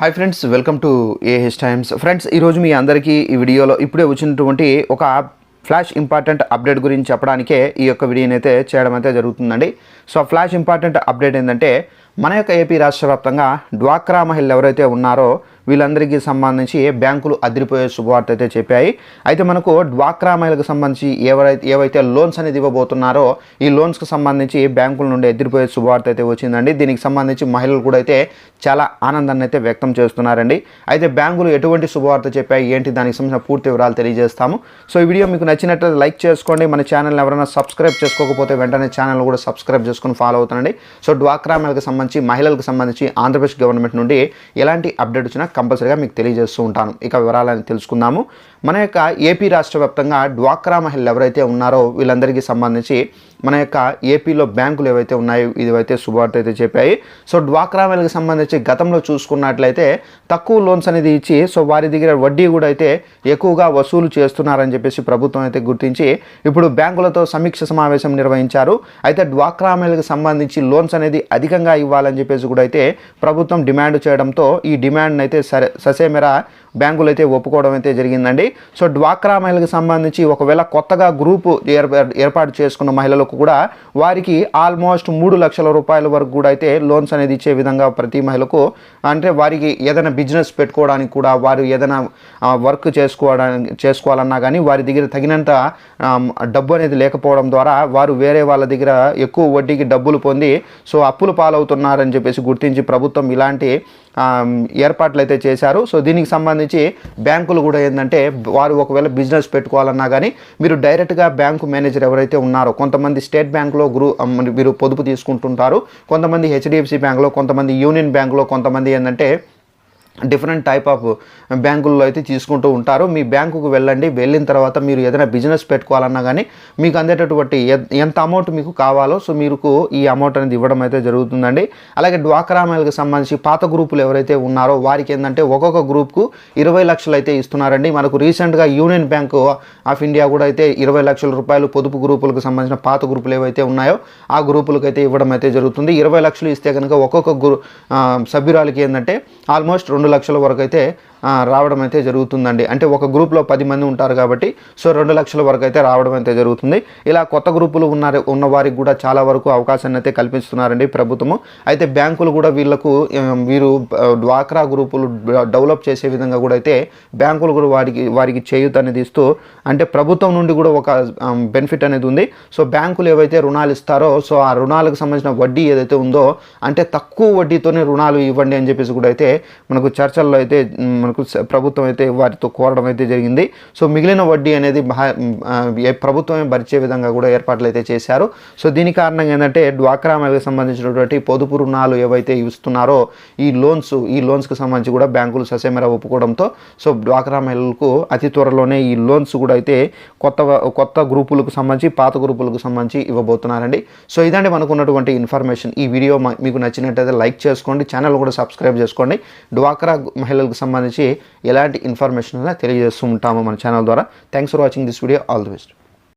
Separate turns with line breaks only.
Hi friends welcome to A H times friends ఈరోజు మీ అందరికీ ఈ వీడియోలో ఇప్పుడే వచ్చినటువంటి ఒక ఫ్లాష్ ఇంపార్టెంట్ అప్డేట్ గురించి చెప్పడానికే ఈ యొక్క వీడియోని అయితే చేయడం అయితే జరుగుతుందండి. సో ఫ్లాష్ ఇంపార్టెంట్ అప్డేట్ ఏంటంటే మన యొక్క ఏపీ రాష్ట్ర వ్యాప్తంగా డ్వాక్రా మహిళలు ఎవరైతే ఉన్నారో వీళ్ళందరికీ సంబంధించి బ్యాంకులు అదిరిపోయే శుభవార్త అయితే చెప్పాయి. అయితే మనకు డ్వాక్రా మహిళలకు సంబంధించి ఎవరైతే ఏవైతే లోన్స్ అనేది ఇవ్వబోతున్నారో ఈ లోన్స్కి సంబంధించి బ్యాంకుల నుండి ఎదిరిపోయే శుభవార్త అయితే వచ్చిందండి. దీనికి సంబంధించి మహిళలు కూడా అయితే చాలా ఆనందాన్ని అయితే వ్యక్తం చేస్తున్నారండి. అయితే బ్యాంకులు ఎటువంటి శుభవార్త చెప్పాయి ఏంటి దానికి సంబంధించిన పూర్తి వివరాలు తెలియజేస్తాము. సో ఈ వీడియో మీకు నచ్చినట్లయితే లైక్ చేసుకోండి. మన ఛానల్ని ఎవరైనా సబ్స్క్రైబ్ చేసుకోకపోతే వెంటనే ఛానల్ కూడా సబ్స్క్రైబ్ చేసుకొని ఫాలో అవుతానండి. సో డ్వాక్రా మహిళలకు సంబంధించి మహిళలకు సంబంధించి ఆంధ్రప్రదేశ్ గవర్నమెంట్ నుండి ఎలాంటి అప్డేట్ వచ్చినా కంపల్సరీగా మీకు తెలియజేస్తూ ఉంటాను. ఇక వివరాలను తెలుసుకుందాము. మన యొక్క ఏపీ రాష్ట్ర వ్యాప్తంగా డ్వాక్రా మహిళలు ఎవరైతే ఉన్నారో వీళ్ళందరికీ సంబంధించి మన యొక్క ఏపీలో బ్యాంకులు ఏవైతే ఉన్నాయో ఇదివైతే శుభవార్త అయితే చెప్పాయి. సో డ్వాక్రా మహిళలకు సంబంధించి గతంలో చూసుకున్నట్లయితే తక్కువ లోన్స్ అనేది ఇచ్చి సో వారి దగ్గర వడ్డీ కూడా అయితే ఎక్కువగా వసూలు చేస్తున్నారని చెప్పేసి ప్రభుత్వం అయితే గుర్తించి ఇప్పుడు బ్యాంకులతో సమీక్ష సమావేశం నిర్వహించారు. అయితే డ్వాక్రా మహిళలకు సంబంధించి లోన్స్ అనేది అధికంగా ఇవ్వాలని చెప్పేసి కూడా అయితే ప్రభుత్వం డిమాండ్ చేయడంతో ఈ డిమాండ్ అయితే సరే ససేమెరా బ్యాంకులు అయితే ఒప్పుకోవడం అయితే జరిగిందండి. సో డ్వాక్రా మహిళలకు సంబంధించి ఒకవేళ కొత్తగా గ్రూపు ఏర్పా- ఏర్పాటు చేసుకున్న మహిళలకు కూడా వారికి ఆల్మోస్ట్ మూడు లక్షల రూపాయల వరకు కూడా అయితే లోన్స్ అనేది ఇచ్చే విధంగా ప్రతి మహిళకు అంటే వారికి ఏదైనా బిజినెస్ పెట్టుకోవడానికి కూడా వారు ఏదైనా వర్క్ చేసుకోవడానికి చేసుకోవాలన్నా కానీ వారి దగ్గర తగినంత డబ్బు అనేది లేకపోవడం ద్వారా వారు వేరే వాళ్ళ దగ్గర ఎక్కువ వడ్డీకి డబ్బులు పొంది సో అప్పులు పాలవుతున్నారని చెప్పేసి గుర్తించి ప్రభుత్వం ఇలాంటి ఏర్పాట్లు అయితే చేశారు. సో దీనికి సంబంధించి బ్యాంకులు కూడా ఏంటంటే వారు ఒకవేళ బిజినెస్ పెట్టుకోవాలన్నా కానీ మీరు డైరెక్ట్గా బ్యాంకు మేనేజర్ ఎవరైతే ఉన్నారో కొంతమంది స్టేట్ బ్యాంకులో గ్రూ మీరు పొదుపు తీసుకుంటుంటారు. కొంతమంది హెచ్డిఎఫ్సి బ్యాంకులో కొంతమంది యూనియన్ బ్యాంకులో కొంతమంది ఏంటంటే డిఫరెంట్ టైప్ ఆఫ్ బ్యాంకుల్లో అయితే తీసుకుంటూ ఉంటారు. మీ బ్యాంకుకు వెళ్ళండి. వెళ్ళిన తర్వాత మీరు ఏదైనా బిజినెస్ పెట్టుకోవాలన్నా కానీ మీకు అందేటటువంటి ఎంత అమౌంట్ మీకు కావాలో సో మీకు ఈ అమౌంట్ అనేది ఇవ్వడం అయితే జరుగుతుందండి. అలాగే డ్వాక్రా మహిళలకు సంబంధించి పాత గ్రూపులు ఎవరైతే ఉన్నారో వారికి ఏంటంటే ఒక్కొక్క గ్రూప్కు ఇరవై లక్షలు అయితే ఇస్తున్నారండి. మనకు రీసెంట్గా యూనియన్ బ్యాంక్ ఆఫ్ ఇండియా కూడా అయితే ఇరవై లక్షల రూపాయలు పొదుపు గ్రూపులకు సంబంధించిన పాత గ్రూపులు ఏవైతే ఉన్నాయో ఆ గ్రూపులకు అయితే ఇవ్వడం అయితే జరుగుతుంది. ఇరవై లక్షలు ఇస్తే కనుక ఒక్కొక్క గ్రూ సభ్యురాలకి ఏంటంటే ఆల్మోస్ట్ రెండు లక్షల వరకు అయితే రావడం అయితే జరుగుతుందండి. అంటే ఒక గ్రూప్లో పది మంది ఉంటారు కాబట్టి సో రెండు లక్షల వరకు అయితే రావడం అయితే జరుగుతుంది. ఇలా కొత్త గ్రూపులు ఉన్నారు ఉన్న వారికి కూడా చాలా వరకు అవకాశాన్ని అయితే కల్పిస్తున్నారండి ప్రభుత్వము. అయితే బ్యాంకులు కూడా వీళ్ళకు వీరు డ్వాక్రా గ్రూపులు డెవలప్ చేసే విధంగా కూడా అయితే బ్యాంకులు కూడా వారికి వారికి చేయూత అనేది ఇస్తూ అంటే ప్రభుత్వం నుండి కూడా ఒక బెనిఫిట్ అనేది ఉంది. సో బ్యాంకులు ఏవైతే రుణాలు ఇస్తారో సో ఆ రుణాలకు సంబంధించిన వడ్డీ ఏదైతే ఉందో అంటే తక్కువ వడ్డీతోనే రుణాలు ఇవ్వండి అని చెప్పేసి కూడా అయితే మనకు చర్చల్లో అయితే మనకు ప్రభుత్వం అయితే వారితో కోరడం అయితే జరిగింది. సో మిగిలిన వడ్డీ అనేది ప్రభుత్వమే భరిచే విధంగా కూడా ఏర్పాట్లు అయితే చేశారు. సో దీని కారణంగా ఏంటంటే డ్వాక్రా మహిళకు సంబంధించినటువంటి పొదుపు రుణాలు ఏవైతే ఇస్తున్నారో ఈ లోన్స్ ఈ లోన్స్కి సంబంధించి కూడా బ్యాంకులు ససేమెరా ఒప్పుకోవడంతో సో డ్వాక్రా మహిళలకు అతి త్వరలోనే ఈ లోన్స్ కూడా అయితే కొత్త కొత్త గ్రూపులకు సంబంధించి పాత గ్రూపులకు సంబంధించి ఇవ్వబోతున్నారండి. సో ఇదండి మనకు ఉన్నటువంటి ఇన్ఫర్మేషన్. ఈ వీడియో మీకు నచ్చినట్టయితే లైక్ చేసుకోండి ఛానల్ కూడా సబ్స్క్రైబ్ చేసుకోండి. డ్వాక్రా మహిళలకు సంబంధించి ఎలాంటి ఇన్ఫర్మేషన్ అయినా తెలియజేస్తూ ఉంటాము మన ఛానల్ ద్వారా. Thanks for watching this video all the best